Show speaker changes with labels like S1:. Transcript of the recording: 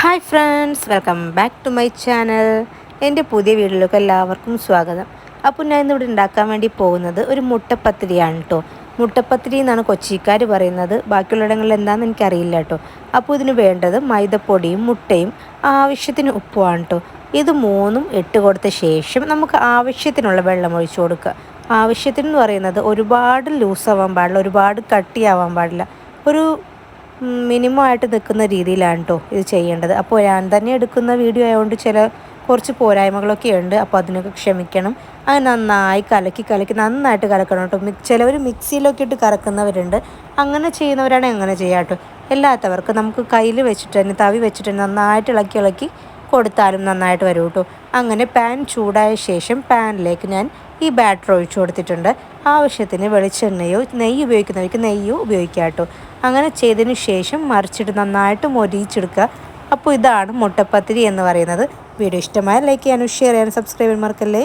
S1: Hi friends welcome back to my channel എന്റെ പുതിയ വീഡിയോയിലേക്ക് എല്ലാവർക്കും സ്വാഗതം. അപ്പോൾ ഞാൻ ഇന്നിവിടെ ഉണ്ടാക്കാൻ വേണ്ടി പോകുന്നത് ഒരു മുട്ടപ്പത്തിരിയാണ് കേട്ടോ മുട്ടപ്പത്തിരി എന്നാണ് കൊച്ചിക്കാർ പറയുന്നത്. ബാക്കിയുള്ളിടങ്ങളിൽ എന്താണെന്ന് എനിക്കറിയില്ല കേട്ടോ അപ്പോൾ ഇതിന് വേണ്ടത് മൈദപ്പൊടിയും മുട്ടയും ആവശ്യത്തിന് ഉപ്പുമാണ് കേട്ടോ ഇത് മൂന്നും ഇട്ട് കൊടുത്ത ശേഷം നമുക്ക് ആവശ്യത്തിനുള്ള വെള്ളം ഒഴിച്ചു കൊടുക്കുക. ആവശ്യത്തിന് പറയുന്നത് ഒരുപാട് ലൂസാവാൻ പാടില്ല ഒരുപാട് കട്ടിയാവാൻ പാടില്ല. ഒരു മിനിമം ആയിട്ട് നിൽക്കുന്ന രീതിയിലാണ് കേട്ടോ ഇത് ചെയ്യേണ്ടത്. അപ്പോൾ ഞാൻ തന്നെ എടുക്കുന്ന വീഡിയോ ആയതുകൊണ്ട് ചില കുറച്ച് പോരായ്മകളൊക്കെ ഉണ്ട്. അപ്പോൾ അതിനൊക്കെ ക്ഷമിക്കണം. അത് നന്നായി കലക്കി കലക്കി നന്നായിട്ട് കലക്കണം കേട്ടോ ചിലവർ മിക്സിയിലൊക്കെ ഇട്ട് കറക്കുന്നവരുണ്ട്. അങ്ങനെ ചെയ്യുന്നവരാണെങ്കിൽ അങ്ങനെ ചെയ്യാം കേട്ടോ എല്ലാത്തവർക്കും നമുക്ക് കയ്യിൽ വെച്ചിട്ട് തന്നെ തവി വെച്ചിട്ട് നന്നായിട്ട് ഇളക്കി ഇളക്കി കൊടുത്താലും നന്നായിട്ട് വരും കേട്ടോ. അങ്ങനെ പാൻ ചൂടായ ശേഷം പാനിലേക്ക് ഞാൻ ഈ ബാറ്റർ ഒഴിച്ചു കൊടുത്തിട്ടുണ്ട്. ആവശ്യത്തിന് വെളിച്ചെണ്ണയോ നെയ്യ് ഉപയോഗിക്കുന്നവർക്ക് നെയ്യോ ഉപയോഗിക്കാം കേട്ടോ. അങ്ങനെ ചെയ്തതിന് ശേഷം മറിച്ചിട്ട് നന്നായിട്ട് മൊരിച്ചെടുക്കുക അപ്പോൾ ഇതാണ് മുട്ടപ്പത്തിരി എന്ന് പറയുന്നത്. വീഡിയോ ഇഷ്ടമായ ലൈക്ക് ചെയ്യാനും ഷെയർ ചെയ്യാനും സബ്സ്ക്രൈബ് ചെയ്യാൻ മറക്കല്ലേ?